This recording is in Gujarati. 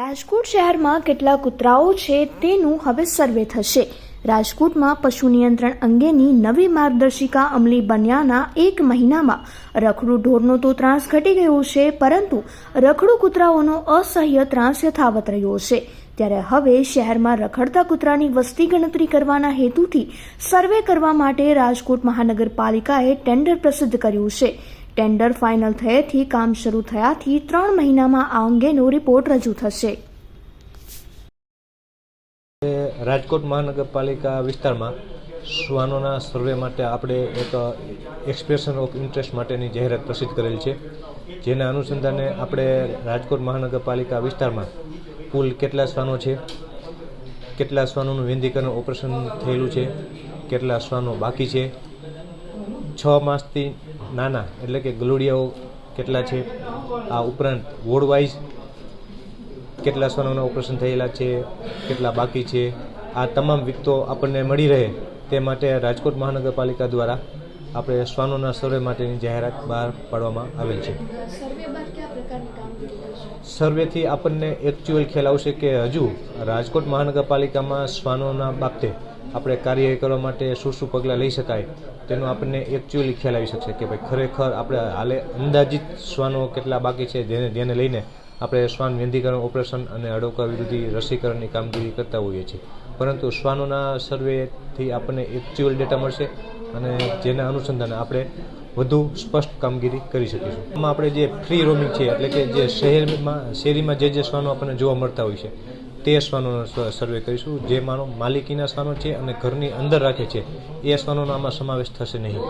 રાજકોટ શહેરમાં કેટલા કૂતરાઓ છે તેનું હવે સર્વે થશે. રાજકોટમાં પશુ નિયંત્રણ અંગેની નવી માર્ગદર્શિકા અમલી બન્યાના એક મહિનામાં. રખડું ઢોરનો તો ત્રાસ ઘટી ગયો છે, પરંતુ રખડું કૂતરાઓનો અસહ્ય ત્રાસ યથાવત રહ્યો છે. ત્યારે હવે શહેરમાં રખડતા કૂતરાની વસ્તી ગણતરી કરવાના હેતુથી સર્વે કરવા માટે રાજકોટ મહાનગરપાલિકાએ ટેન્ડર પ્રસિદ્ધ કર્યું છે. ટેન્ડર ફાઇનલ થયેથી કામ શરૂ થયાથી ત્રણ મહિનામાં આ અંગેનો રિપોર્ટ રજૂ થશે. રાજકોટ મહાનગરપાલિકા વિસ્તારમાં શ્વાનોના સર્વે માટે આપણે એક એક્સપ્રેશન ઓફ ઇન્ટરેસ્ટ માટેની જાહેરાત પ્રસિદ્ધ કરેલ છે. જેના અનુસંધાને આપણે રાજકોટ મહાનગરપાલિકા વિસ્તારમાં કુલ કેટલા શ્વાનો છે, કેટલા શ્વાનોનું વેંદીકરણ ઓપરેશન થયેલું છે, કેટલા શ્વાનો બાકી છે છ માસથી નાના એટલે કે ગલુડિયાઓ કેટલા છે? આ ઉપરાંત વોર્ડ વાઇઝ કેટલા શ્વાનોના ઓપરેશન થયેલા છે કેટલા બાકી છે? આ તમામ વિગતો આપણને મળી રહે તે માટે રાજકોટ મહાનગરપાલિકા દ્વારા આપણે શ્વાનોના સર્વે માટેની જાહેરાત બહાર પાડવામાં આવેલ છે. સર્વેથી આપણને એકચ્યુઅલ ખ્યાલ આવશે કે હજુ રાજકોટ મહાનગરપાલિકામાં શ્વાનોના બાબતે આપણે કાર્ય કરવા માટે શું શું પગલાં લઈ શકાય, તેનો આપણને એકચ્યુઅલી ખ્યાલ આવી શકશે કે ભાઈ ખરેખર આપણે હાલે અંદાજિત શ્વાનો કેટલા બાકી છે, જેને જેને લઈને આપણે શ્વાન વ્યંધીકરણ ઓપરેશન અને અડોકા વિરોધી રસીકરણની કામગીરી કરતા હોઈએ છીએ. પરંતુ શ્વાનોના સર્વેથી આપણને એકચ્યુઅલ ડેટા મળશે અને જેના અનુસંધાને આપણે વધુ સ્પષ્ટ કામગીરી કરી શકીશું. આમાં આપણે જે ફ્રી રોમિંગ છે, એટલે કે જે શહેરમાં, શેરીમાં જે જે શ્વાનો આપણને જોવા મળતા હોય છે તે શ્વાનોનો સર્વે કરીશું. જે માનો માલિકીના શ્વાનો છે અને ઘરની અંદર રાખે છે, એ શ્વાનોનો આમાં સમાવેશ થશે નહીં.